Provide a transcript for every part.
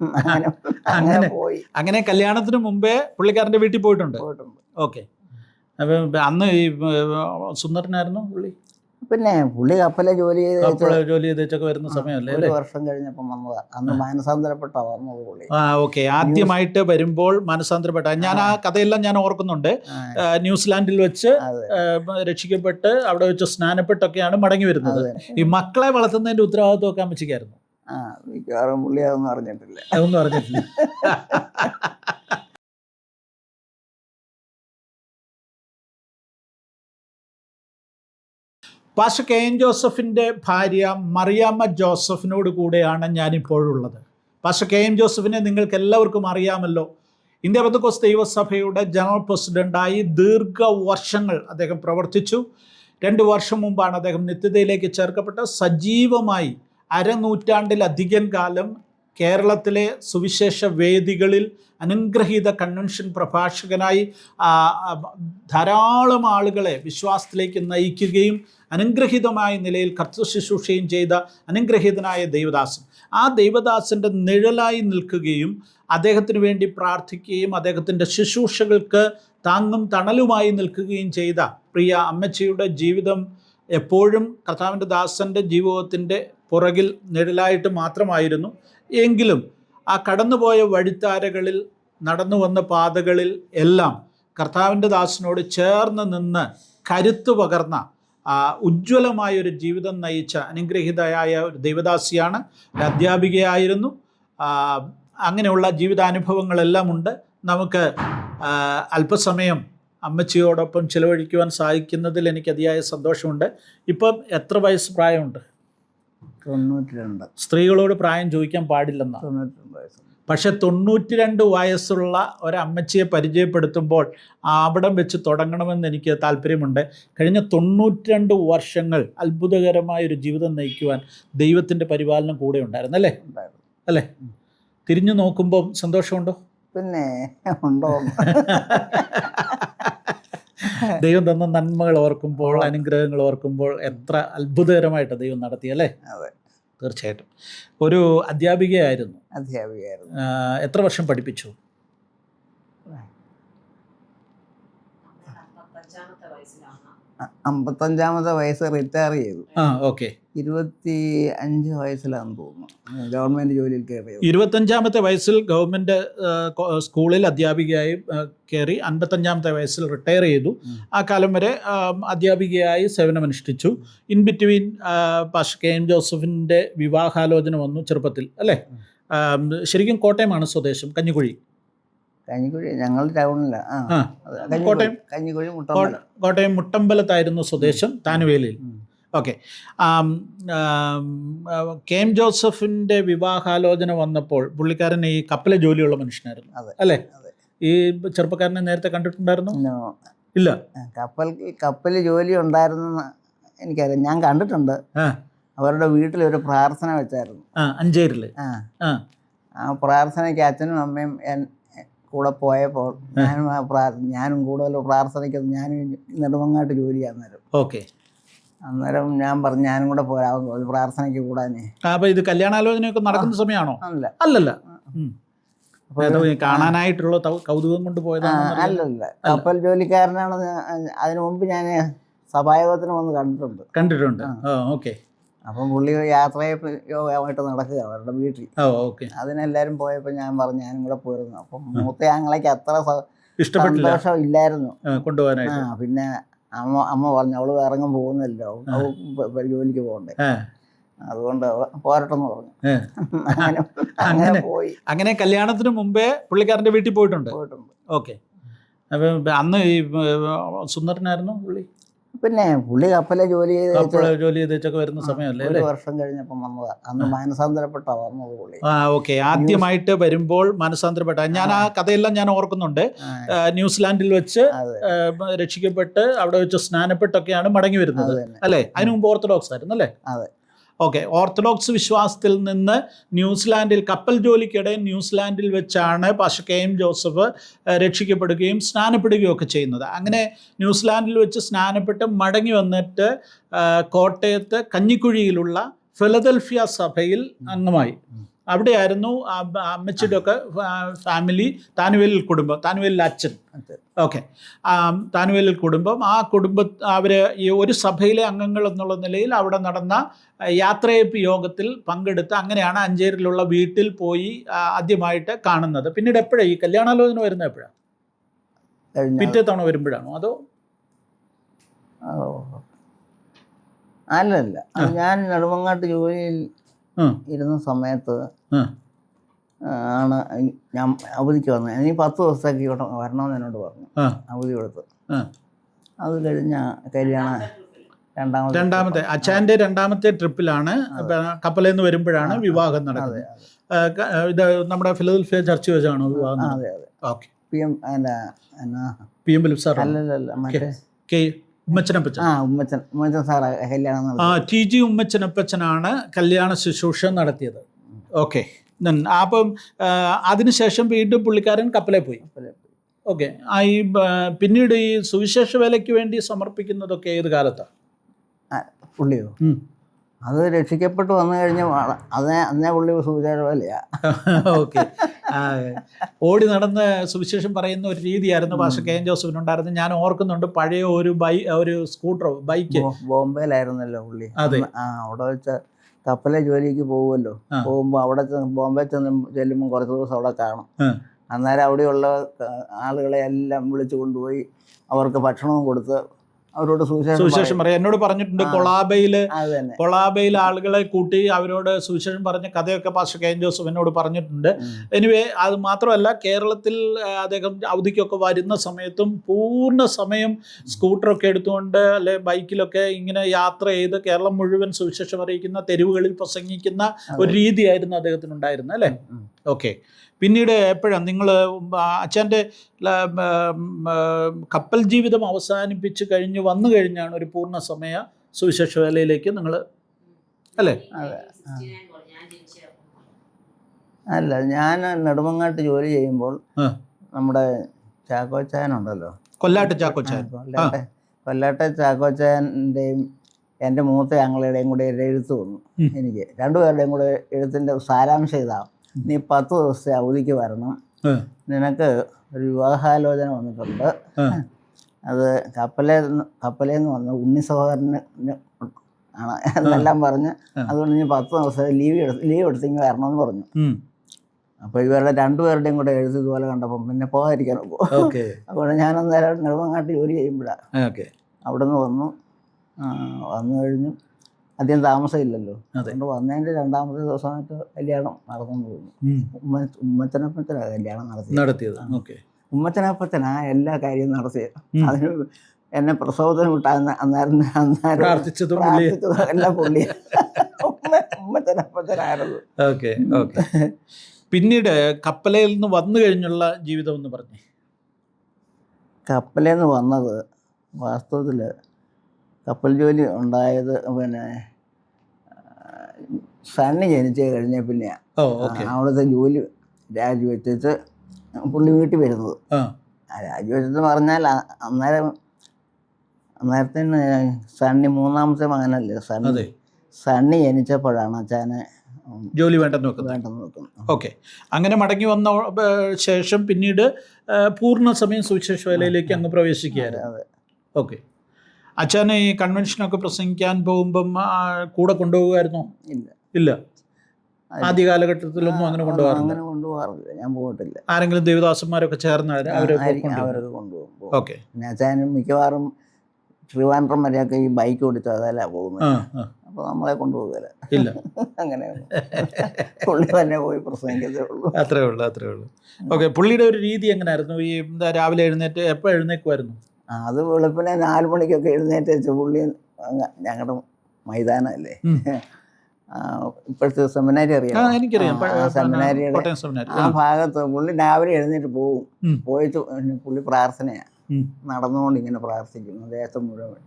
അങ്ങനെ അങ്ങനെ അങ്ങനെ. പോയി. അങ്ങനെ കല്യാണത്തിന് മുമ്പേ പുള്ളിക്കാരന്റെ വീട്ടിൽ പോയിട്ടുണ്ട്. പോയിട്ടുണ്ട്. ഓക്കെ. അപ്പം അന്ന് ഈ സുന്ദരനായിരുന്നു പുള്ളി? പിന്നെ പുള്ളി കപ്പലെ ജോലി ചെയ്ത് ജോലി ചെയ്തൊക്കെ വരുന്ന സമയമല്ലേ ഒരു വർഷം കഴിഞ്ഞപ്പം വന്നതാ. അന്ന് മാനസാന്തരപ്പെട്ട വന്നത് പുള്ളി. ആ ഓക്കെ. ആദ്യമായിട്ട് വരുമ്പോൾ മനസാന്തരപ്പെട്ട. ഞാൻ ആ കഥയെല്ലാം ഞാൻ ഓർക്കുന്നുണ്ട്. ന്യൂസിലാൻഡിൽ വെച്ച് രക്ഷിക്കപ്പെട്ട് അവിടെ വെച്ച് സ്നാനപ്പെട്ടൊക്കെയാണ് മടങ്ങി വരുന്നത്. ഈ മക്കളെ വളർത്തുന്നതിന്റെ ഉത്തരവാദിത്വമൊക്കെ അമ്മച്ചിക്കായിരുന്നു. ആ മിക്കവാറും പുള്ളി അതൊന്നും അറിഞ്ഞിട്ടില്ല. അതൊന്നും അറിഞ്ഞിട്ടില്ല. പാഷ കെ എൻ ജോസഫിന്റെ ഭാര്യ മറിയാമ്മ ജോസഫിനോട് കൂടെയാണ് ഞാനിപ്പോഴുള്ളത്. പാഷ കെ എം ജോസഫിനെ നിങ്ങൾക്ക് എല്ലാവർക്കും അറിയാമല്ലോ. ഇന്ത്യ ബന്ധുക്കോസ് ദൈവസഭയുടെ ജനറൽ പ്രസിഡന്റായി ദീർഘവർഷങ്ങൾ അദ്ദേഹം പ്രവർത്തിച്ചു. രണ്ട് വർഷം മുമ്പാണ് അദ്ദേഹം നിത്യതയിലേക്ക് ചേർക്കപ്പെട്ട സജീവമായി അരനൂറ്റാണ്ടിലധികം കാലം കേരളത്തിലെ സുവിശേഷ വേദികളിൽ അനുഗ്രഹീത കൺവെൻഷൻ പ്രഭാഷകനായി ധാരാളം ആളുകളെ വിശ്വാസത്തിലേക്ക് നയിക്കുകയും അനുഗ്രഹീതമായ നിലയിൽ കർത്തൃ ശുശ്രൂഷയും ചെയ്ത അനുഗ്രഹീതനായ ദൈവദാസൻ. ആ ദൈവദാസന്റെ നിഴലായി നിൽക്കുകയും അദ്ദേഹത്തിന് വേണ്ടി പ്രാർത്ഥിക്കുകയും അദ്ദേഹത്തിന്റെ ശുശ്രൂഷകൾക്ക് താങ്ങും തണലുമായി നിൽക്കുകയും ചെയ്ത പ്രിയ അമ്മച്ചിയുടെ ജീവിതം എപ്പോഴും കർത്താവിന്റെ ദാസന്റെ ജീവിതത്തിന്റെ പുറകിൽ നിഴലായിട്ട് മാത്രമായിരുന്നു. എങ്കിലും ആ കടന്നുപോയ വഴിത്താരകളിൽ നടന്നു വന്ന പാതകളിൽ എല്ലാം കർത്താവിന്റെ ദാസനോട് ചേർന്ന് നിന്ന് കരുത്തു പകർന്ന ഉജ്ജ്വലമായ ഒരു ജീവിതം നയിച്ച അനുഗ്രഹീതയായ ഒരു ദൈവദാസിയാണ് അധ്യാപികയായിരുന്നു. അങ്ങനെയുള്ള ജീവിതാനുഭവങ്ങളെല്ലാം ഉണ്ട്. നമുക്ക് അല്പസമയം അമ്മച്ചിയോടൊപ്പം ചിലവഴിക്കുവാൻ സാധിക്കുന്നതിൽ എനിക്ക് അതിയായ സന്തോഷമുണ്ട്. ഇപ്പം എത്ര വയസ്സ് പ്രായമുണ്ട്? തൊണ്ണൂറ്റി രണ്ട് സ്ത്രീകളോട് പ്രായം ചോദിക്കാൻ പാടില്ലെന്നാണ് പക്ഷെ തൊണ്ണൂറ്റി രണ്ട് വയസ്സുള്ള ഒരമ്മച്ചിയെ പരിചയപ്പെടുത്തുമ്പോൾ അവിടം വെച്ച് തുടങ്ങണമെന്ന് എനിക്ക് താല്പര്യമുണ്ട്. കഴിഞ്ഞ തൊണ്ണൂറ്റി രണ്ട് വർഷങ്ങൾ അത്ഭുതകരമായ ഒരു ജീവിതം നയിക്കുവാൻ ദൈവത്തിന്റെ പരിപാലനം കൂടെ ഉണ്ടായിരുന്നു അല്ലേ? അല്ലേ? തിരിഞ്ഞു നോക്കുമ്പോൾ സന്തോഷമുണ്ടോ? പിന്നെ ഉണ്ടോ? ദൈവം തന്ന നന്മകൾ ഓർക്കുമ്പോൾ അനുഗ്രഹങ്ങൾ ഓർക്കുമ്പോൾ എത്ര അത്ഭുതകരമായിട്ട് ദൈവം നടത്തി അല്ലേ അതെ. തീർച്ചയായിട്ടും. ഒരു അധ്യാപികയായിരുന്നു. അധ്യാപികയായിരുന്നു. എത്ര വർഷം പഠിപ്പിച്ചു? അമ്പത്തഞ്ചാമത്തെ വയസ്സ് റിട്ടയർ ചെയ്തു ആ ഓക്കെ. ഇരുപത്തി അഞ്ച് വയസ്സിലാണെന്ന് തോന്നുന്നു. ഗവൺമെന്റ് ജോലിയിൽ കയറിയത് ഇരുപത്തഞ്ചാമത്തെ വയസ്സിൽ ഗവൺമെന്റ് സ്കൂളിൽ അധ്യാപികയായി കയറി അൻപത്തഞ്ചാമത്തെ വയസ്സിൽ റിട്ടയർ ചെയ്തു. ആ കാലം വരെ അധ്യാപികയായി സേവനമനുഷ്ഠിച്ചു. In between Pasha K. M. ജോസഫിന്റെ വിവാഹാലോചന വന്നു ചെറുപ്പത്തിൽ അല്ലേ? ശരിക്കും കോട്ടയമാണ് സ്വദേശം കഞ്ഞിക്കുഴി. കഞ്ഞിക്കുഴി ഞങ്ങൾ ടൗണിലാണ് കോട്ടയം. കഞ്ഞിക്കുഴി കോട്ടയം മുട്ടമ്പലത്തായിരുന്നു സ്വദേശം താനുവേലിയിൽ. ഓക്കെ കെ എം ജോസഫിന്റെ വിവാഹാലോചന വന്നപ്പോൾ പുള്ളിക്കാരൻ ഈ കപ്പലെ ജോലിയുള്ള മനുഷ്യനായിരുന്നു. അതെ. അല്ലേ? അതെ. ഈ ചെറുപ്പക്കാരനെ നേരത്തെ കണ്ടിട്ടുണ്ടായിരുന്നു? ഇല്ല. കപ്പൽ കപ്പൽ ജോലി ഉണ്ടായിരുന്നെന്ന് എനിക്കറിയാം. ഞാൻ കണ്ടിട്ടുണ്ട്. അവരുടെ വീട്ടിൽ ഒരു പ്രാർത്ഥന വെച്ചായിരുന്നു. അഞ്ചേരിൽ ആ. പ്രാർത്ഥനയ്ക്ക് അച്ഛനും അമ്മയും കൂടെ പോയപ്പോൾ ഞാനും ആ പ്രാർത്ഥന ഞാനും കൂടുതൽ പ്രാർത്ഥനയ്ക്ക് ഞാനും നെടുമങ്ങാട്ട് ജോലി ചെയ്യാൻ നേരം ഓക്കെ. അന്നേരം ഞാൻ പറഞ്ഞു ഞാനും കൂടെ പോരാ ഒരു പ്രാർത്ഥനയ്ക്ക് കൂടാനേ അപ്പൊ ഇത് കല്യാണാലോചനയൊക്കെ നടക്കുന്ന സമയമാണോ? അല്ല. അല്ലല്ല. കാണാനായിട്ടുള്ള കൗതുകം കൊണ്ട് പോയതാണ് അല്ലല്ല. കപ്പൽ ജോലിക്കാരനാണ് അതിനു മുമ്പ് ഞാൻ സഭായോഗത്തിന് വന്ന് കണ്ടിട്ടുണ്ട്. കണ്ടിട്ടുണ്ട്. ഓക്കെ. അപ്പം പുള്ളി യാത്രയായിട്ട് നടക്കുക അവരുടെ വീട്ടിൽ. അതിനെല്ലാരും പോയപ്പോൾ ഞാൻ പറഞ്ഞു ഞാനും കൂടെ പോയിരുന്നു. അപ്പം മൂത്ത ആങ്ങളേക്ക് അത്ര ഇഷ്ടപ്പെട്ട സന്തോഷം ഇല്ലായിരുന്നു. കൊണ്ടുപോകാനായിട്ട്. പിന്നെ അമ്മ അമ്മ പറഞ്ഞു അവൾ ഇറങ്ങും പോകുന്നല്ലോ ജോലിക്ക് പോകണ്ടേ. അതുകൊണ്ട് പോരട്ടെന്ന് പറഞ്ഞു. അങ്ങനെ അങ്ങനെ അങ്ങനെ. പോയി. അങ്ങനെ കല്യാണത്തിന് മുമ്പേ പുള്ളിക്കാരന്റെ വീട്ടിൽ പോയിട്ടുണ്ട്? പോയിട്ടുണ്ട്. ഓക്കെ. അന്ന് ഈ സുന്ദരനായിരുന്നു പുള്ളി? പിന്നെ പുള്ളി കപ്പലെ ജോലി ചെയ്ത് ജോലി വരുന്ന സമയമല്ലേ ഒരു വർഷം കഴിഞ്ഞപ്പം വന്നതാ. അന്ന് മാനസാന്തരപ്പെട്ട വന്നത് പുള്ളി. ആ ഓക്കെ. ആദ്യമായിട്ട് വരുമ്പോൾ മനസാന്തരപ്പെട്ട. ഞാൻ ആ കഥയെല്ലാം ഞാൻ ഓർക്കുന്നുണ്ട്. ന്യൂസിലാൻഡിൽ വെച്ച് രക്ഷിക്കപ്പെട്ട് അവിടെ വെച്ച് സ്നാനപ്പെട്ടൊക്കെയാണ് മടങ്ങി വരുന്നത്. അല്ലേ? അതിനു മുമ്പ് ഓർത്തഡോക്സ് ആയിരുന്നു അല്ലേ? അതെ. ഓക്കെ ഓർത്തഡോക്സ് വിശ്വാസത്തിൽ നിന്ന് ന്യൂസിലാൻഡിൽ കപ്പൽ ജോലിക്കിടെ ന്യൂസിലാൻഡിൽ വെച്ചാണ് പാഷ കെ എം ജോസഫ് രക്ഷിക്കപ്പെടുകയും സ്നാനപ്പെടുകയും ഒക്കെ ചെയ്യുന്നത്. അങ്ങനെ ന്യൂസിലാൻഡിൽ വെച്ച് സ്നാനപ്പെട്ട് മടങ്ങി വന്നിട്ട് കോട്ടയത്ത് കഞ്ഞിക്കുഴിയിലുള്ള ഫിലദൽഫിയ സഭയിൽ അംഗമായി. അവിടെയായിരുന്നു അമ്മച്ചിയുടെ ഒക്കെ ഫാമിലി താനുവേലിൽ കുടുംബം താനുവേലിൽ അച്ഛൻ. ഓക്കെ താനുവേലിൽ കുടുംബം. ആ കുടുംബ അവർ ഈ ഒരു സഭയിലെ അംഗങ്ങൾ എന്നുള്ള നിലയിൽ അവിടെ നടന്ന യാത്രയപ്പ് യോഗത്തിൽ പങ്കെടുത്ത് അങ്ങനെയാണ് അഞ്ചേരിലുള്ള വീട്ടിൽ പോയി ആദ്യമായിട്ട് കാണുന്നത്. പിന്നീട് എപ്പോഴാണ് ഈ കല്യാണാലോചന വരുന്നത് എപ്പോഴാണ് പിറ്റേ തവണ വരുമ്പോഴാണോ? അതോ? അല്ലല്ല. ഞാൻ നെടുമങ്ങാട്ട് ജോലിയിൽ ഇരുന്ന സമയത്ത് ആണ് ഞാൻ അവധിക്ക് വന്നത്. ഇനി പത്ത് ദിവസത്തേക്ക് ഇവിടെ വരണമെന്ന് എന്നോട് പറഞ്ഞു. അവധി കൊടുത്ത്. അത് കഴിഞ്ഞ കല്യാണ രണ്ടാമത്തെ രണ്ടാമത്തെ അച്ഛന്റെ രണ്ടാമത്തെ ട്രിപ്പിലാണ്. കപ്പലിൽ നിന്ന് വരുമ്പോഴാണ് വിവാഹം നടന്നത് ഇത് നമ്മുടെ ഫിലദൽഫിയ ചർച്ച് വെച്ചാണോ വിവാഹം ആ, നടന്നത്? അതെ അതെ. ഓക്കെ. പി എം അല്ല എന്നാ? പി എം ബിലിഫ് സാർ അല്ലല്ല മറ്റേ കെ ഉമ്മച്ചനപ്പച്ചൻ. ആ ഉമ്മച്ചൻ. ഉമ്മച്ചൻ സാറാ കല്യാണം ആ നടത്തി ടി ജി ഉമ്മച്ചനപ്പച്ചനാണ് കല്യാണ ശുശ്രൂഷ നടത്തിയത്. ഓക്കെ. അപ്പം അതിനുശേഷം വീണ്ടും പുള്ളിക്കാരൻ കപ്പലെ പോയി. ഓക്കെ. ആ ഈ പിന്നീട് ഈ സുവിശേഷ വേലയ്ക്ക് വേണ്ടി സമർപ്പിക്കുന്നതൊക്കെ ഏത് കാലത്താണ് പുള്ളിയോ? ഉം. അത് രക്ഷിക്കപ്പെട്ട് വന്നു കഴിഞ്ഞ അതേ അന്നേ പുള്ളി സൂചനവല്ലയാ ഓക്കെ. ഓടി നടന്ന് സുവിശേഷം പറയുന്ന ഒരു രീതിയായിരുന്നു പാഷ കെ എൻ ജോസഫിനുണ്ടായിരുന്നു ഞാൻ ഓർക്കുന്നുണ്ട് പഴയ ഒരു ബൈ ഒരു സ്കൂട്ടറോ ബൈക്ക്. ബോംബെയിലായിരുന്നല്ലോ പുള്ളി. അതെ. ആ അവിടെ വെച്ച കപ്പലെ ജോലിക്ക് പോകുമല്ലോ. പോകുമ്പോൾ അവിടെ ബോംബെ ചെന്ന് ചെല്ലുമ്പോൾ കുറച്ച് ദിവസം അവിടെ കാണും. അന്നേരം അവിടെയുള്ള ആളുകളെ എല്ലാം വിളിച്ചു കൊണ്ടുപോയി അവർക്ക് ഭക്ഷണവും കൊടുത്ത് അവരോട് സുവിശേഷം പറയും. എന്നോട് പറഞ്ഞിട്ടുണ്ട്. കൊളാബയിൽ കൊളാബയിൽ ആളുകളെ കൂട്ടി അവരോട് സുവിശേഷം പറഞ്ഞ കഥയൊക്കെ പാസ്റ്റർ കെ എൻ ജോസഫ് എന്നോട് പറഞ്ഞിട്ടുണ്ട് എനിവേ അത് മാത്രമല്ല കേരളത്തിൽ അദ്ദേഹം അവധിക്കൊക്കെ വരുന്ന സമയത്തും പൂർണ സമയം സ്കൂട്ടറൊക്കെ എടുത്തുകൊണ്ട് അല്ലെ ബൈക്കിലൊക്കെ ഇങ്ങനെ യാത്ര ചെയ്ത് കേരളം മുഴുവൻ സുവിശേഷം അറിയിക്കുന്ന തെരുവുകളിൽ പ്രസംഗിക്കുന്ന ഒരു രീതിയായിരുന്നു അദ്ദേഹത്തിനുണ്ടായിരുന്നത് അല്ലേ. ഓക്കെ പിന്നീട് എപ്പോഴാണ് നിങ്ങൾ അച്ഛന്റെ കപ്പൽ ജീവിതം അവസാനിപ്പിച്ച് കഴിഞ്ഞ് വന്നു കഴിഞ്ഞാണ് ഒരു പൂർണ സമയ സുവിശേഷ വേലയിലേക്ക് നിങ്ങൾ അല്ലേ? അതെ. അല്ല ഞാൻ നെടുമങ്ങാട്ട് ജോലി ചെയ്യുമ്പോൾ. നമ്മുടെ ചാക്കോച്ചായനുണ്ടല്ലോ കൊല്ലാട്ട് ചാക്കോച്ചാൻ. കൊല്ലാട്ട് കൊല്ലാട്ടെ ചാക്കോച്ചാന്റെയും എന്റെ മൂത്ത ഞങ്ങളുടെയും കൂടെ ഒരു എഴുത്ത് വന്നു. എനിക്ക്. രണ്ടുപേരുടെയും കൂടെ എഴുത്തിന്റെ സാരാംശം ഇതാ. നീ പത്ത് ദിവസത്തെ അവധിക്ക് വരണം. നിനക്ക് ഒരു വിവാഹാലോചന വന്നിട്ടുണ്ട്. അത് കപ്പലേ കപ്പലേ നിന്ന് വന്ന ഉണ്ണി സഹോദരന് ആണ് എന്നെല്ലാം പറഞ്ഞ് അതുകൊണ്ട് നീ പത്ത് ദിവസം ലീവ് എടുത്ത് ലീവ് എടുത്തെങ്കിൽ വരണമെന്ന് പറഞ്ഞു. അപ്പോൾ ഇവരുടെ രണ്ടുപേരുടെയും കൂടെ എഴുതി ഇതുപോലെ കണ്ടപ്പം പിന്നെ പോകാതിരിക്കാൻ അപ്പോൾ ഞാൻ അന്നേരം നെടുമങ്ങാട്ട് ജോലി ചെയ്യുമ്പോഴാണ് ഓക്കെ. അവിടെ നിന്ന് വന്നു വന്നു കഴിഞ്ഞു. അധികം താമസമില്ലല്ലോ. അതെ. അതുകൊണ്ട് വന്നതിന്റെ രണ്ടാമത്തെ ദിവസമായിട്ട് കല്യാണം നടന്നു പോകുന്നു. ഉമ്മ ഉമ്മച്ചനപ്പച്ചനാണ് കല്യാണം നടത്തിയത്. നടത്തിയത്. ഓക്കെ. എല്ലാ കാര്യവും നടത്തിയത്. അതിന് എന്നെ പ്രസവത്തിന് വിട്ട അന്ന- അന്നേരം അന്നേരം പ്രാർത്ഥിച്ചതും എല്ലാം പുള്ളി ഉമ്മ- ഓക്കെ ഓക്കെ. പിന്നീട് കപ്പലയിൽ നിന്ന് വന്നു കഴിഞ്ഞുള്ള ജീവിതം എന്ന് പറഞ്ഞു. കപ്പലയിൽ നിന്ന് വന്നത് വാസ്തവത്തിൽ കപ്പൽ ജോലി ഉണ്ടായത് പിന്നെ സണ്ണി ജനിച്ച് കഴിഞ്ഞ പിന്നെ അവിടുത്തെ ജോലി രാജിവെച്ചിട്ട് പുള്ളി വീട്ടിൽ വരുന്നത്. രാജിവെച്ചെന്ന് പറഞ്ഞാൽ അന്നേരം അന്നേരത്തിന് സണ്ണി മൂന്നാമത്തെ മകനല്ലേ? സണ്ണി സണ്ണി ജനിച്ചപ്പോഴാണ് അച്ഛനെ ജോലി വേണ്ടെന്ന് വെക്കുന്നത്. ഓക്കെ. അങ്ങനെ മടങ്ങി വന്ന ശേഷം പിന്നീട് പൂർണ സമയം സുവിശേഷ വേലയിലേക്ക് അങ്ങ് പ്രവേശിക്കുകയായിരുന്നു. അതെ. ഓക്കെ. അച്ഛനെ ഈ കൺവെൻഷനൊക്കെ പ്രസംഗിക്കാൻ പോകുമ്പം കൂടെ കൊണ്ടുപോകുമായിരുന്നോ? ഇല്ല. ഇല്ല. ആദ്യ കാലഘട്ടത്തിലൊന്നും അങ്ങനെ കൊണ്ടുപോകാറില്ല. അങ്ങനെ കൊണ്ടുപോകാറില്ല. ഞാൻ പോയിട്ടില്ല. ആരെങ്കിലും ദേവദാസന്മാരൊക്കെ ചേർന്ന് അവരെ കൊണ്ടുപോകും. അവരൊക്കെ കൊണ്ടുപോകും. ഓക്കെ. അച്ഛനും മിക്കവാറും ട്രിവാൻഡ്രം വരെയൊക്കെ ഈ ബൈക്ക് ഓടിച്ച് അതല്ല പോകുന്നത് അപ്പോൾ നമ്മളെ കൊണ്ടുപോകില്ല ഇല്ല. അങ്ങനെ പുള്ളി തന്നെ പോയി പ്രസംഗിക്കത്തേ ഉള്ളൂ. അത്രേ ഉള്ളൂ അത്രേ ഉള്ളൂ. ഓക്കെ പുള്ളിയുടെ ഒരു രീതി എങ്ങനെയായിരുന്നു ഈ എന്താ രാവിലെ എഴുന്നേറ്റ് എപ്പോൾ എഴുന്നേക്കുമായിരുന്നു? അത് വെളുപ്പിനെ നാല് മണിക്കൊക്കെ എഴുന്നേറ്റ് വെച്ച് പുള്ളി ഞങ്ങളുടെ മൈതാനമല്ലേ ഇപ്പോഴത്തെ സെമിനാരി അറിയാം സെമിനാരിയുടെ സെമിനാരി. ആ ഭാഗത്ത് പുള്ളി രാവിലെ എഴുന്നേറ്റ് പോകും. പോയിട്ട് പുള്ളി പ്രാർത്ഥനയാണ് നടന്നുകൊണ്ട് ഇങ്ങനെ പ്രാർത്ഥിക്കും ദേശം മുഴുവൻ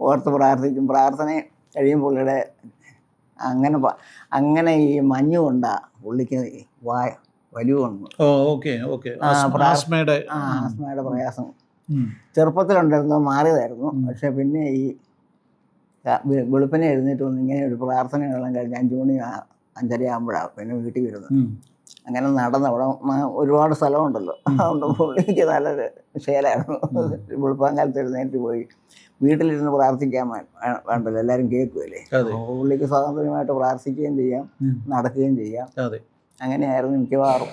ഓർത്ത് പ്രാർത്ഥിക്കും. പ്രാർത്ഥന കഴിയും പുള്ളിയുടെ അങ്ങനെ അങ്ങനെ ഈ മഞ്ഞ് കൊണ്ടാ പുള്ളിക്ക് വായ വലിയ ഓ ഓക്കെ ഓക്കെ. ആ, പ്രാ- ആസ്മയുടെ പ്രയാസം. ചെറുപ്പത്തിലുണ്ടായിരുന്നത് മാറിയതായിരുന്നു. പക്ഷെ പിന്നെ ഈ വെളുപ്പിനെ എഴുന്നേറ്റ് വന്ന് ഇങ്ങനെ ഒരു പ്രാർത്ഥനകളെല്ലാം കഴിഞ്ഞ് അഞ്ചു മണി അഞ്ചര ആകുമ്പോഴാണ് പിന്നെ വീട്ടിൽ വരുന്നത്. അങ്ങനെ നടന്ന് അവിടെ ഒരുപാട് സ്ഥലമുണ്ടല്ലോ. അതുകൊണ്ട് പുള്ളിക്ക് നല്ലൊരു ശേലായിരുന്നു. വെളുപ്പാങ്കാലത്ത് എഴുന്നേറ്റ് പോയി. വീട്ടിലിരുന്ന് പ്രാർത്ഥിക്കാൻ വേണ്ടല്ലോ. എല്ലാവരും കേൾക്കുമല്ലേ പുള്ളിക്ക് സ്വാതന്ത്ര്യമായിട്ട് പ്രാർത്ഥിക്കുകയും ചെയ്യാം നടക്കുകയും ചെയ്യാം. അങ്ങനെയായിരുന്നു മിക്കവാറും.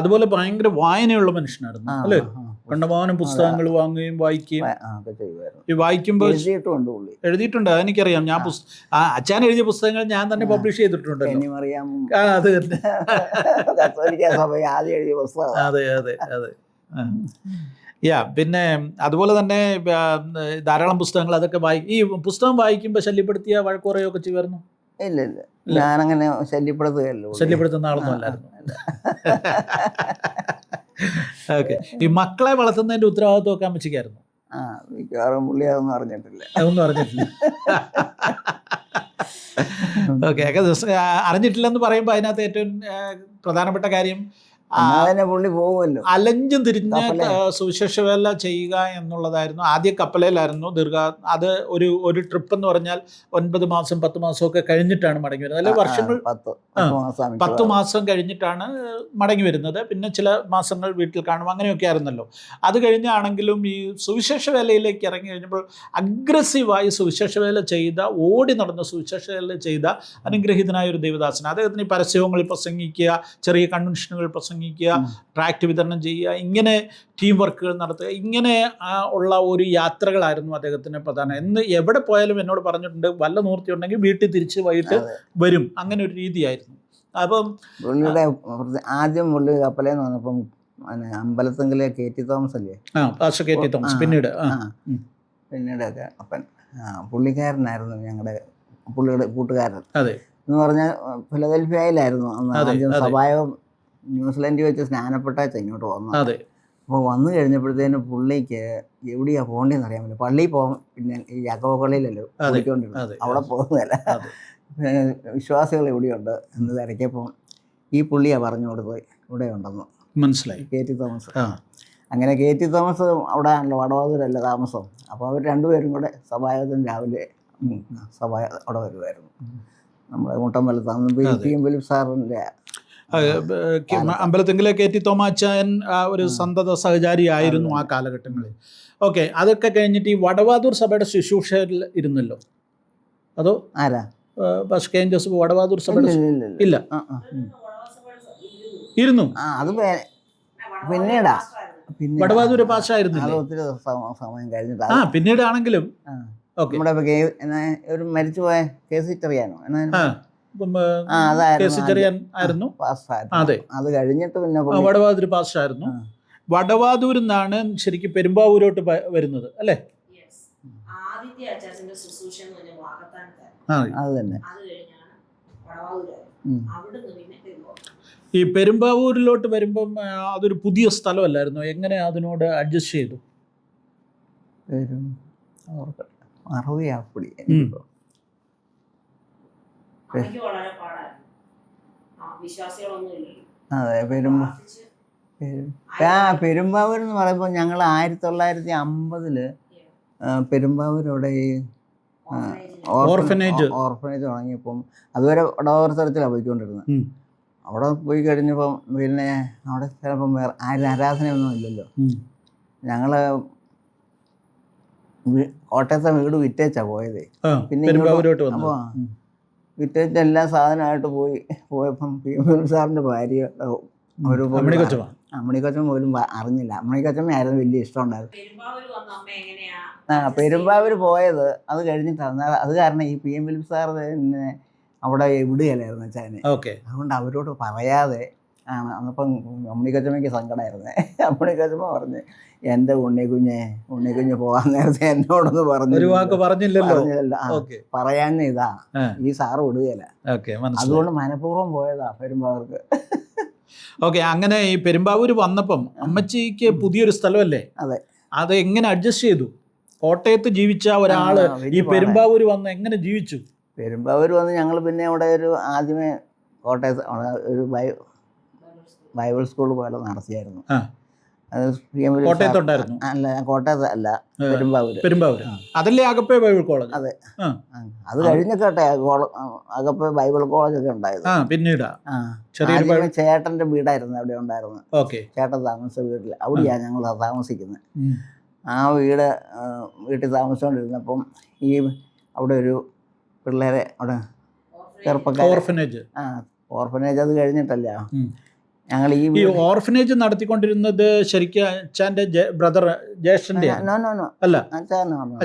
അതുപോലെ ഭയങ്കര വായനയുള്ള മനുഷ്യനായിരുന്നു അല്ലേ? കണ്ടമാനം പുസ്തകങ്ങൾ വാങ്ങുകയും വായിക്കുകയും ഒക്കെ ചെയ്യുമായിരുന്നു. ഈ വായിക്കുമ്പോൾ എഴുതിയിട്ടുണ്ട് പുള്ളി. എഴുതിയിട്ടുണ്ട് അതെനിക്കറിയാം. ഞാൻ അച്ഛൻ എഴുതിയ പുസ്തകങ്ങൾ ഞാൻ തന്നെ പബ്ലിഷ് ചെയ്തിട്ടുണ്ട് അത് സഭ ആദ്യം എഴുതിയ പുസ്തകം അതെ അതെ അതെ. യാ പിന്നെ അതുപോലെ തന്നെ ധാരാളം പുസ്തകങ്ങൾ അതൊക്കെ വായി ഈ പുസ്തകം വായിക്കുമ്പോൾ ശല്യപ്പെടുത്തിയ വഴക്കുറയൊക്കെ ചെയ്യുമായിരുന്നു? ഇല്ല ഇല്ല. ഞാനങ്ങനെ ശല്യപ്പെടുത്തുകയല്ലോ. ശല്യപ്പെടുത്തുന്ന ആളൊന്നും അല്ലായിരുന്നു. ഓക്കെ ഈ മക്കളെ വളർത്തുന്നതിന്റെ ഉത്തരവാദിത്വമൊക്കെ അമ്മച്ചിക്കായിരുന്നു ആ മിക്കവാറും പുള്ളി അതൊന്നും അറിഞ്ഞിട്ടില്ല. അതൊന്നും അറിഞ്ഞിട്ടില്ല. ഓക്കെ അറിഞ്ഞിട്ടില്ലെന്ന് പറയുമ്പോൾ അതിനകത്ത് ഏറ്റവും പ്രധാനപ്പെട്ട കാര്യം പുള്ളി പോകുമല്ലോ. അലഞ്ചും തിരിഞ്ഞ് സുവിശേഷ വേല ചെയ്യുക എന്നുള്ളതായിരുന്നു. ആദ്യ കപ്പലയിലായിരുന്നു ദീർഘ അത് ഒരു ഒരു ട്രിപ്പ് എന്ന് പറഞ്ഞാൽ ഒൻപത് മാസം പത്ത് മാസം ഒക്കെ കഴിഞ്ഞിട്ടാണ് മടങ്ങി വരുന്നത്. അല്ലെ വർഷങ്ങൾ പത്ത് മാസം കഴിഞ്ഞിട്ടാണ് മടങ്ങി വരുന്നത്. പിന്നെ ചില മാസങ്ങൾ വീട്ടിൽ കാണും അങ്ങനെയൊക്കെ ആയിരുന്നല്ലോ. അത് കഴിഞ്ഞാണെങ്കിലും ഈ സുവിശേഷ വേലയിലേക്ക് ഇറങ്ങി കഴിഞ്ഞപ്പോൾ അഗ്രസീവായി സുവിശേഷ വേല ചെയ്ത ഓടി നടന്ന സുവിശേഷ വേല ചെയ്ത അനുഗ്രഹീതനായ ഒരു ദേവദാസൻ. അദ്ദേഹത്തിന് ഈ പരസ്യങ്ങളിൽ പ്രസംഗിക്കുക ചെറിയ കൺവെൻഷനുകൾ പ്രസംഗിക്കുക ഉം. ട്രാക്ട് വിതരണം ചെയ്യുക ഇങ്ങനെ ടീം വർക്കുകൾ നടത്തുക ഇങ്ങനെ ആ, ഉള്ള ഒരു യാത്രകളായിരുന്നു അദ്ദേഹത്തിന് പ്രധാനം. എന്ന് എവിടെ പോയാലും എന്നോട് പറഞ്ഞിട്ടുണ്ട് വല്ല നൂർത്തി ഉണ്ടെങ്കിൽ വീട്ടിൽ തിരിച്ച് വൈകിട്ട് വരും. അങ്ങനെ ഒരു രീതിയായിരുന്നു. അപ്പം പുള്ളിയുടെ ആദ്യം പുള്ളി വന്നപ്പം പിന്നെ അമ്പലത്തെങ്കിലെ കെ ടി തോമസ് അല്ലേ? കെ ടി തോമസ് പിന്നീട്. പിന്നീടൊക്കെ അപ്പൻ പുള്ളിക്കാരനായിരുന്നു ഞങ്ങളുടെ പുള്ളിയുടെ കൂട്ടുകാരൻ. എന്ന് പറഞ്ഞാൽ ഫിലദൽഫിയയിലായിരുന്നു ആദ്യം അതെ. ന്യൂസിലൻഡിൽ വെച്ച് സ്നാനപ്പെട്ടാച്ച ഇങ്ങോട്ട് വന്നത്. അതെ. അപ്പോൾ വന്നു കഴിഞ്ഞപ്പോഴത്തേനും പുള്ളിക്ക് എവിടെയാ പോകേണ്ടതെന്ന് അറിയാൻ പറ്റില്ല. പള്ളിയിൽ പോകാൻ പിന്നെ ഈ യാക്കോബ പള്ളിയിലല്ലോ പോയിക്കൊണ്ടിരുന്നത്. അവിടെ പോകുന്നതല്ല. വിശ്വാസികൾ എവിടെയുണ്ട് എന്ന് തിരക്കിയപ്പോൾ ഈ പുള്ളിയാണ് പറഞ്ഞു കൊടുത്തത് ഇവിടെ ഉണ്ടെന്ന്. മനസ്സിലായി. K T Thomas. അങ്ങനെ കെ ടി തോമസ് അവിടെ ആണല്ലോ വടവാതൂരല്ല താമസം. അപ്പോൾ അവർ രണ്ടുപേരും കൂടെ സഭായോഗത്തിന് രാവിലെ സഭ അവിടെ വരുമായിരുന്നു നമ്മുടെ മുട്ടമ്പലത്ത് അന്ന് പി. എം ഫിലിപ്പ് സാറിന്റെ അമ്പലത്തെങ്കിലെ കെ ടി തോമാച്ചായൻ ഒരു സന്തത സഹചാരിയായിരുന്നു ആ കാലഘട്ടങ്ങളിൽ. ഓക്കെ അതൊക്കെ കഴിഞ്ഞിട്ട് ഈ വടവാതൂർ സഭയുടെ ശുശ്രൂഷയിൽ ഇരുന്നല്ലോ? അതോ? ആരാ? പക്ഷേ കെ എൻ ജോസഫ് വടവാതൂർ സഭയുടെ ഇല്ല. ഇരുന്നു? അത് പിന്നീടാ. പിന്നെ വടവാതൂര് ആയിരുന്നില്ലേ ഒത്തിരി സമ- സമയം കഴിഞ്ഞിട്ട് ആ പിന്നീട് ആണെങ്കിലും ആ. ഓക്കെ. നമ്മുടെ ഒരു മരിച്ചുപോയ കേസ് ഇറ്ററിയാനോ എന്നാ ആ ഇപ്പം, ആ ആ, അതായിരുന്നു കേസ് ആയിരുന്നു? അതെ. അത് കഴിഞ്ഞിട്ട് പിന്നെ വടവാതൂർ പാസ്റ്റർ ആയിരുന്നു ആ. വടവാതൂരിൽ നിന്നാണ് ശരിക്കും പെരുമ്പാവൂരോട്ട് വരുന്നത് അല്ലേ? ഈ പെരുമ്പാവൂരിലോട്ട് വരുമ്പം അതൊരു പുതിയ സ്ഥലമല്ലായിരുന്നു? എങ്ങനെ അതിനോട് അഡ്ജസ്റ്റ് ചെയ്തു? എനിക്കിപ്പോ അമ്മയ്ക്ക് വളരെ പാടായിരുന്നു. ആ വിശ്വാസികളൊന്നും ഇല്ലല്ലോ. അതെ പെരുമ്പ ആ പെരുമ്പാവൂർ എന്ന് പറയുമ്പോൾ ഞങ്ങൾ ആയിരത്തി തൊള്ളായിരത്തി അമ്പതിൽ പെരുമ്പാവൂരവിടെ ഈ ഓർഫനേജ് ഓർഫനേജ് തുടങ്ങിയപ്പം അതുവരെ വടവരത്തരത്തിലാണ് പോയിക്കൊണ്ടിരുന്നത്. അവിടെ പോയി കഴിഞ്ഞപ്പം പിന്നെ അവിടെ ചിലപ്പം വേറെ ആരും ആരാധനയൊന്നും ഇല്ലല്ലോ. ഞങ്ങൾ കോട്ടയത്തെ വീട് വിറ്റേച്ചാ പോയത്. പിന്നെ അപ്പോൾ. വിറ്റേച്ച് എല്ലാ സാധനമായിട്ട് പോയി. പോയപ്പം പി എം സാറിന്റെ ഭാര്യ ഒരു അമ്മണി കൊച്ചമ്മ അമ്മണിക്കൊച്ചൻ പോലും അറിഞ്ഞില്ല. അമ്മണിക്കൊച്ചമ്മയായിരുന്നു വലിയ ഇഷ്ടമുണ്ടായിരുന്നു ഉണ്ടായിരുന്നു വന്ന അമ്മ എങ്ങനെയാ? ആ പെരുമ്പാവൂർ പോയത് അത് കഴിഞ്ഞിട്ടാണ്. അത് അത് കാരണം ഈ പി എം ഫിലിം സാർ തന്നെ അവിടെ വിടുകയല്ലായിരുന്നു വെച്ചാൽ ഓക്കെ. അതുകൊണ്ട് അവരോട് പറയാതെ അന്നപ്പം അമ്മണിക്കൊച്ചമ്മയ്ക്ക് സങ്കടമായിരുന്നേ അമ്മണിക്കച്ചമ്മ പറഞ്ഞ് എന്റെ ഉണ്ണിക്കുഞ്ഞെ ഉണ്ണിക്കുഞ്ഞ് പോകാൻ നേരത്തെ എന്നോടൊന്ന് പറഞ്ഞു ഒരു വാക്ക് പറഞ്ഞില്ലല്ലോ? പറയാൻ ഇതാ. ഈ സാറ് വിടുകയില്ല. അതുകൊണ്ട് മനഃപൂർവം പോയതാ പെരുമ്പാവൂർക്ക്. ഓക്കെ അങ്ങനെ ഈ പെരുമ്പാവൂർ വന്നപ്പം അമ്മച്ചിക്ക് പുതിയൊരു സ്ഥലമല്ലേ? അതെ. അത് എങ്ങനെ അഡ്ജസ്റ്റ് ചെയ്തു? കോട്ടയത്ത് ജീവിച്ച ഒരാൾ ഈ പെരുമ്പാവൂർ വന്ന് എങ്ങനെ ജീവിച്ചു? പെരുമ്പാവൂർ വന്ന് ഞങ്ങൾ പിന്നെ അവിടെ ഒരു ആദ്യമേ കോട്ടയത്ത് ഒരു ബൈ ബൈബിൾ സ്കൂൾ പോലെ നടത്തിയായിരുന്നു. കോട്ടയത്തുണ്ടായിരുന്നു അല്ല കോട്ടയത്ത് അല്ല പെരുമ്പാവൂര്. അതല്ലേ അകപ്പേ ബൈബിൾ കോളേജ്? അതെ. അത് കഴിഞ്ഞിട്ടെ അകപ്പേ ബൈബിൾ കോളേജ് ഒക്കെ ഉണ്ടായത് പിന്നീടാ. ചേട്ടന്റെ വീടായിരുന്നു അവിടെ ഉണ്ടായിരുന്നു. ചേട്ടൻ താമസിച്ച വീട്ടിൽ അവിടെയാണ് ഞങ്ങൾ താമസിക്കുന്നത്. ആ വീട് വീട്ടിൽ താമസിച്ചുകൊണ്ടിരുന്നപ്പം ഈ അവിടെ ഒരു പിള്ളേരെ അവിടെ ചെറുപ്പക്കാർ ഓർഫനേജ് ആ ഓർഫനേജ് അത് കഴിഞ്ഞിട്ടല്ല. ഞങ്ങൾ ഈ ഓർഫനേജ് നടത്തിക്കൊണ്ടിരുന്നത് ശരിക്കും അച്ഛന്റെ ബ്രദർ ജ്യേഷ്ഠന്റെ അല്ല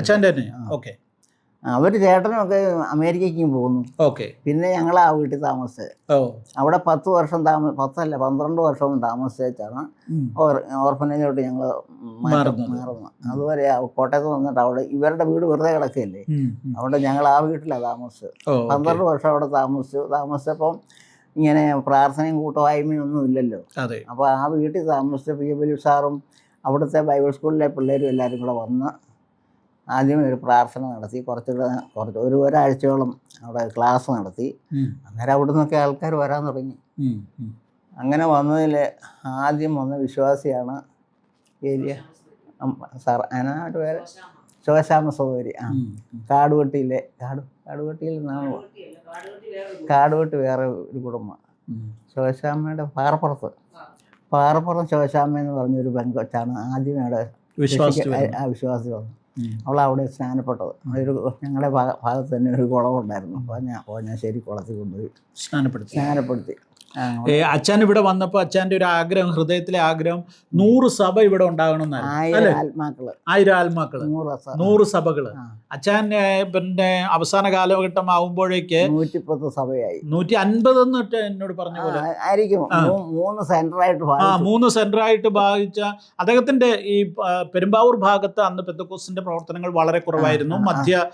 അച്ഛന്റെ തന്നെ. ഓക്കെ. അവർ ചേട്ടനൊക്കെ അമേരിക്കയ്ക്ക് പോകുന്നു. ഓക്കെ. പിന്നെ ഞങ്ങൾ ആ വീട്ടിൽ താമസിച്ചത് അവിടെ പത്ത് വർഷം താമ പത്തല്ല പന്ത്രണ്ട് വർഷം താമസിച്ചാണ് ഓർഫനേജിലോട്ട് ഞങ്ങൾ. മാറുന്നത്. അതുവരെ കോട്ടയത്ത് വന്നിട്ട് അവിടെ ഇവരുടെ വീട് വെറുതെ കിടക്കുകയല്ലേ. അവിടെ ഞങ്ങൾ ആ വീട്ടിലാണ് താമസിച്ചത് പന്ത്രണ്ട് വർഷം അവിടെ താമസിച്ചു. താമസിച്ചപ്പം ഇങ്ങനെ പ്രാർത്ഥനയും കൂട്ടവായ്മയും ഒന്നും ഇല്ലല്ലോ അപ്പോൾ ആ വീട്ടിൽ താമസിച്ച പി. എബലി സാറും അവിടുത്തെ ബൈബിൾ സ്കൂളിലെ പിള്ളേരും എല്ലാവരും കൂടെ വന്ന് ആദ്യം ഒരു പ്രാർത്ഥന നടത്തി. കുറച്ച് കൂടെ- കുറച്ച് ഒരു ഒരാഴ്ചയോളം അവിടെ ക്ലാസ് നടത്തി. അങ്ങനെ അന്നേരം അവിടെ നിന്നൊക്കെ ആൾക്കാർ വരാൻ തുടങ്ങി. അങ്ങനെ വന്നതിൽ ആദ്യം വന്ന വിശ്വാസിയാണ് ഏരിയ. സാർ അതിനായിട്ട് പേര്? ശിവശാമ സഹോദരി ആ കാടുവട്ടിയിലെ കാട് കാടുവെട്ടിയിൽ നിന്നാണ് കാടുവെട്ടി വേറെ ഒരു കുടുംബം. ശോശാമ്മയുടെ പാറപ്പുറത്ത്. പാറപ്പുറം ശോശാമ്മ എന്ന് പറഞ്ഞൊരു പെൺകൊച്ചാണ് ആദ്യം അവിടെ. ആ വിശ്വാസി വന്നു. അവൾ അവിടെ സ്നാനപ്പെട്ടത്. ഒരു ഞങ്ങളുടെ ഭാഗ- ഭാഗത്ത് തന്നെ ഒരു കുളമുണ്ടായിരുന്നു. അപ്പോൾ ഞാൻ അപ്പോൾ ഞാൻ ശരി കുളത്തിൽ കൊണ്ടുപോയി. സ്നാനപ്പെടുത്തി. സ്നാനപ്പെടുത്തി. അച്ഛൻ ഇവിടെ വന്നപ്പോൾ അച്ഛന്റെ ഒരു ആഗ്രഹം ഹൃദയത്തിലെ ആഗ്രഹം നൂറ് സഭ ഇവിടെ ഉണ്ടാകണം എന്നായിരുന്നു ആയിരം ആത്മാക്കൾ. നൂറ് സഭകൾ. അച്ഛൻ പിന്നെ അവസാന കാലഘട്ടം ആവുമ്പോഴേക്ക് നൂറ്റിപ്പത്ത് സഭയായി. നൂറ്റി അൻപത് എന്നിട്ട് എന്നോട് പറഞ്ഞ പോലെ. ആയിരിക്കും. മൂന്ന് സെന്ററായിട്ട് ആ മൂന്ന് സെന്ററായിട്ട് ഭാഗിച്ച അദ്ദേഹത്തിന്റെ ഈ പെരുമ്പാവൂർ ഭാഗത്ത് അന്ന് പെന്തക്കോസിന്റെ പ്രവർത്തനങ്ങൾ വളരെ കുറവായിരുന്നു. മധ്യ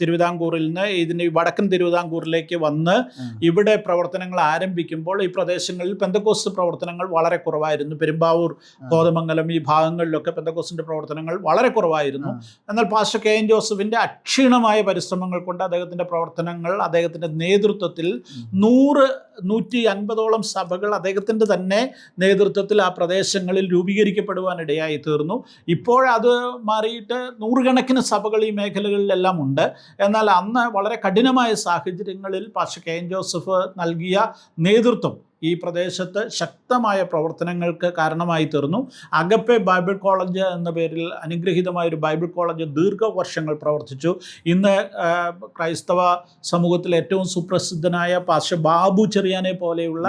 തിരുവിതാംകൂറിൽ നിന്ന് ഇതിന്റെ വടക്കൻ തിരുവിതാംകൂറിലേക്ക് വന്ന് ഇവിടെ പ്രവർത്തനങ്ങൾ ആരംഭിക്കുമ്പോൾ ഈ പ്രദേശങ്ങളിൽ പെന്തക്കോസ് പ്രവർത്തനങ്ങൾ വളരെ കുറവായിരുന്നു. പെരുമ്പാവൂർ കോതമംഗലം ഈ ഭാഗങ്ങളിലൊക്കെ പെന്തക്കോസിന്റെ പ്രവർത്തനങ്ങൾ വളരെ കുറവായിരുന്നു. എന്നാൽ പാസ്റ്റർ കെ. എൻ. ജോസഫിന്റെ അക്ഷീണമായ പരിശ്രമങ്ങൾ കൊണ്ട് അദ്ദേഹത്തിന്റെ പ്രവർത്തനങ്ങൾ അദ്ദേഹത്തിന്റെ നേതൃത്വത്തിൽ നൂറ് നൂറ്റി അൻപതോളം സഭകൾ അദ്ദേഹത്തിന്റെ തന്നെ നേതൃത്വത്തിൽ ആ പ്രദേശങ്ങളിൽ രൂപീകരിക്കപ്പെടുവാനിടയായി തീർന്നു. ഇപ്പോഴത് മാറിയിട്ട് നൂറുകണക്കിന് സഭകൾ ഈ മേഖലകളിലെല്ലാം ഉണ്ട്. എന്നാൽ അന്ന് വളരെ കഠിനമായ സാഹചര്യങ്ങളിൽ പാസ്റ്റർ കെ. എൻ. ജോസഫ് നൽകിയ നേതൃത്വം ഈ പ്രദേശത്ത് ശക്തമായ പ്രവർത്തനങ്ങൾക്ക് കാരണമായി തീർന്നു. അഗപ്പെ ബൈബിൾ കോളേജ് എന്ന പേരിൽ അനുഗ്രഹീതമായ ഒരു ബൈബിൾ കോളേജ് ദീർഘവർഷങ്ങൾ പ്രവർത്തിച്ചു. ഇന്ന് ക്രൈസ്തവ സമൂഹത്തിൽ ഏറ്റവും സുപ്രസിദ്ധനായ പാസ്റ്റർ ബാബു ചെറിയാനെ പോലെയുള്ള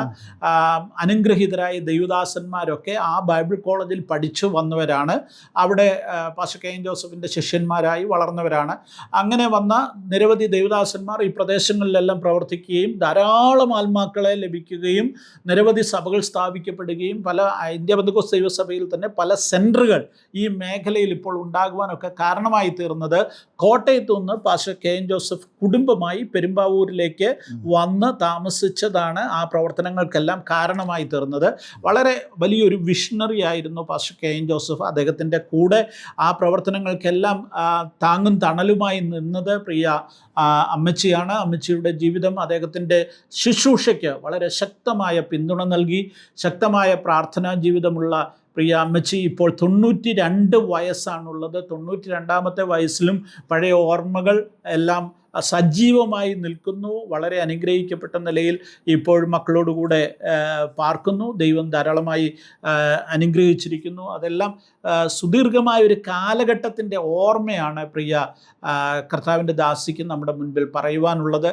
അനുഗ്രഹീതരായ ദൈവദാസന്മാരൊക്കെ ആ ബൈബിൾ കോളേജിൽ പഠിച്ചു വന്നവരാണ്. അവിടെ പാശ കെ എൻ ജോസഫിന്റെ ശിഷ്യന്മാരായി വളർന്നവരാണ്. അങ്ങനെ വന്ന നിരവധി ദൈവദാസന്മാർ ഈ പ്രദേശങ്ങളിലെല്ലാം പ്രവർത്തിക്കുകയും ധാരാളം ആത്മാക്കളെ ലഭിക്കുകയും നിരവധി സഭകൾ സ്ഥാപിക്കപ്പെടുകയും പല ഇന്ത്യ ബന്ധുക്കോസ് ദൈവസഭയിൽ തന്നെ പല സെന്ററുകൾ ഈ മേഖലയിൽ ഇപ്പോൾ ഉണ്ടാകുവാനൊക്കെ കാരണമായി തീർന്നത്. കോട്ടയത്തു നിന്ന് പാസ്റ്റർ കെ എൻ ജോസഫ് കുടുംബമായി പെരുമ്പാവൂരിലേക്ക് വന്ന് താമസിച്ചതാണ് ആ പ്രവർത്തനങ്ങൾക്കെല്ലാം കാരണമായി തീർന്നത്. വളരെ വലിയൊരു വിഷണറി ആയിരുന്നു പാസ്റ്റർ കെ എൻ ജോസഫ്. അദ്ദേഹത്തിന്റെ കൂടെ ആ പ്രവർത്തനങ്ങൾക്കെല്ലാം താങ്ങും തണലുമായി നിന്നത് പ്രിയ അമ്മച്ചിയാണ്. അമ്മച്ചിയുടെ ജീവിതം അദ്ദേഹത്തിന്റെ ശുശ്രൂഷയ്ക്ക് വളരെ ശക്തമായ പിന്തുണ നൽകി ശക്തമായ പ്രാർത്ഥനാ ജീവിതമുള്ള പ്രിയ അമ്മച്ചി ഇപ്പോൾ തൊണ്ണൂറ്റി രണ്ട് വയസ്സാണുള്ളത്. തൊണ്ണൂറ്റി രണ്ടാമത്തെ വയസ്സിലും പഴയ ഓർമ്മകൾ എല്ലാം സജീവമായി നിൽക്കുന്നു. വളരെ അനുഗ്രഹിക്കപ്പെട്ട നിലയിൽ ഇപ്പോഴും മക്കളോടുകൂടെ പാർക്കുന്നു. ദൈവം ധാരാളമായി അനുഗ്രഹിച്ചിരിക്കുന്നു. അതെല്ലാം സുദീർഘമായ ഒരു കാലഘട്ടത്തിന്റെ ഓർമ്മയാണ് പ്രിയ കർത്താവിന്റെ ദാസിക്ക് നമ്മുടെ മുൻപിൽ പറയുവാനുള്ളത്.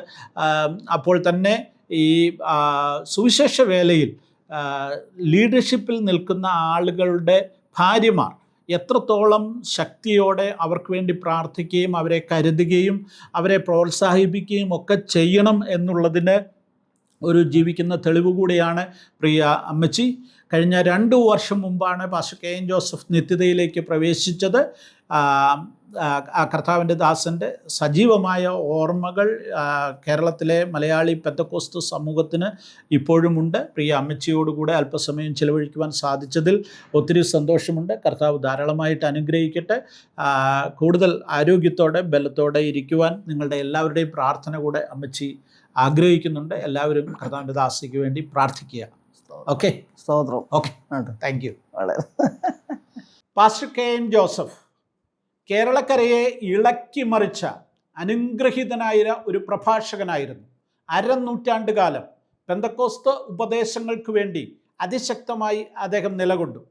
അപ്പോൾ തന്നെ ഈ സുവിശേഷ വേലയിൽ ലീഡർഷിപ്പിൽ നിൽക്കുന്ന ആളുകളുടെ ഭാര്യമാർ എത്രത്തോളം ശക്തിയോടെ അവർക്ക് വേണ്ടി പ്രാർത്ഥിക്കുകയും അവരെ കരുതുകയും അവരെ പ്രോത്സാഹിപ്പിക്കുകയും ഒക്കെ ചെയ്യണം എന്നുള്ളതിന് ഒരു ജീവിക്കുന്ന തെളിവ് കൂടിയാണ് പ്രിയ അമ്മച്ചി. കഴിഞ്ഞ രണ്ട് വർഷം മുമ്പാണ് പാസ്റ്റർ കെ എൻ ജോസഫ് നിത്യതയിലേക്ക് പ്രവേശിച്ചത്. കർത്താവിന്റെ ദാസന്റെ സജീവമായ ഓർമ്മകൾ ആ, കേരളത്തിലെ മലയാളി പെത്തക്കോസ്തു സമൂഹത്തിന് ഇപ്പോഴുമുണ്ട്. പ്രിയ അമ്മച്ചിയോടുകൂടെ അല്പസമയം ചിലവഴിക്കുവാൻ സാധിച്ചതിൽ ഒത്തിരി സന്തോഷമുണ്ട്. കർത്താവ് ധാരാളമായിട്ട് അനുഗ്രഹിക്കട്ടെ. കൂടുതൽ ആരോഗ്യത്തോടെ ബലത്തോടെ ഇരിക്കുവാൻ നിങ്ങളുടെ എല്ലാവരുടെയും പ്രാർത്ഥന കൂടെ അമ്മച്ചി ആഗ്രഹിക്കുന്നുണ്ട്. എല്ലാവരും കർത്താവിന്റെ ദാസിക്ക് വേണ്ടി പ്രാർത്ഥിക്കുക. ഓക്കെ. സ്തോത്രം. ഓക്കെ. Thank you. വളരെ. പാസ്റ്റർ കെ എം ജോസഫ് കേരളക്കരയെ ഇളക്കി മറിച്ച അനുഗ്രഹീതനായ ഒരു പ്രഭാഷകനായിരുന്നു. അരനൂറ്റാണ്ട് കാലം പെന്തക്കോസ്ത് ഉപദേശങ്ങൾക്ക് വേണ്ടി അതിശക്തമായി അദ്ദേഹം നിലകൊണ്ടു.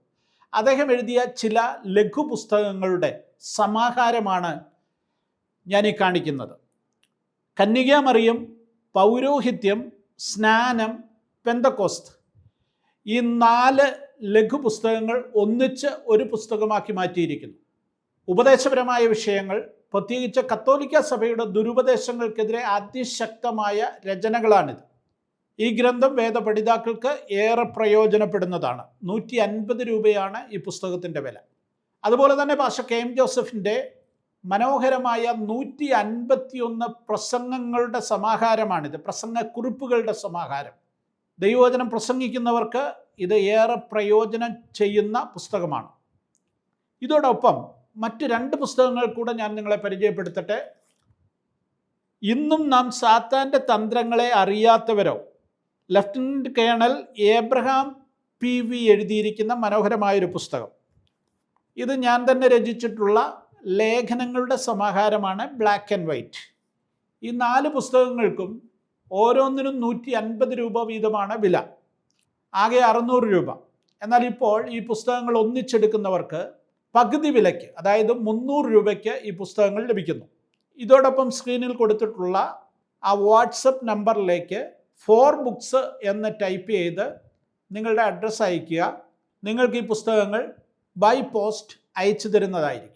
അദ്ദേഹം എഴുതിയ ചില ലഘുപുസ്തകങ്ങളുടെ സമാഹാരമാണ് ഞാൻ ഈ കാണിക്കുന്നത്. കന്യകാമറിയം പൗരോഹിത്യം സ്നാനം പെന്തക്കോസ്ത്. ഈ നാല് ലഘുപുസ്തകങ്ങൾ ഒന്നിച്ച് ഒരു പുസ്തകമാക്കി മാറ്റിയിരിക്കുന്നു. ഉപദേശപരമായ വിഷയങ്ങൾ പ്രത്യേകിച്ച് കത്തോലിക്ക സഭയുടെ ദുരുപദേശങ്ങൾക്കെതിരെ അതിശക്തമായ രചനകളാണിത്. ഈ ഗ്രന്ഥം വേദപഠിതാക്കൾക്ക് ഏറെ പ്രയോജനപ്പെടുന്നതാണ്. നൂറ്റി അൻപത് രൂപയാണ് ഈ പുസ്തകത്തിന്റെ വില. അതുപോലെ തന്നെ പാഷ കെ എം ജോസഫിന്റെ മനോഹരമായ നൂറ്റി അൻപത്തിയൊന്ന് പ്രസംഗങ്ങളുടെ സമാഹാരമാണിത്. പ്രസംഗക്കുറിപ്പുകളുടെ സമാഹാരം. ദൈവവചനം പ്രസംഗിക്കുന്നവർക്ക് ഇത് ഏറെ പ്രയോജനം ചെയ്യുന്ന പുസ്തകമാണ്. ഇതോടൊപ്പം മറ്റ് രണ്ട് പുസ്തകങ്ങൾ കൂടെ ഞാൻ നിങ്ങളെ പരിചയപ്പെടുത്തട്ടെ. ഇന്നും നാം സാത്താന്റെ തന്ത്രങ്ങളെ അറിയാത്തവരോ? Lieutenant colonel Abraham P V എഴുതിയിരിക്കുന്ന മനോഹരമായൊരു പുസ്തകം. ഇത് ഞാൻ തന്നെ രചിച്ചിട്ടുള്ള ലേഖനങ്ങളുടെ സമാഹാരമാണ് ബ്ലാക്ക് ആൻഡ് വൈറ്റ് ഈ നാല് പുസ്തകങ്ങൾക്കും ഓരോന്നിനും നൂറ്റി അൻപത് രൂപ വീതമാണ് വില. ആകെ അറുന്നൂറ് രൂപ. എന്നാൽ ഇപ്പോൾ ഈ പുസ്തകങ്ങൾ ഒന്നിച്ചെടുക്കുന്നവർക്ക് പകുതി വിലയ്ക്ക് അതായത് മുന്നൂറ് രൂപയ്ക്ക് ഈ പുസ്തകങ്ങൾ ലഭിക്കുന്നു. ഇതോടൊപ്പം സ്ക്രീനിൽ കൊടുത്തിട്ടുള്ള ആ വാട്സപ്പ് നമ്പറിലേക്ക് ഫോർ ബുക്സ് എന്ന് ടൈപ്പ് ചെയ്ത് നിങ്ങളുടെ അഡ്രസ്സ് അയയ്ക്കുക. നിങ്ങൾക്ക് ഈ പുസ്തകങ്ങൾ ബൈ പോസ്റ്റ് അയച്ചു തരുന്നതായിരിക്കും.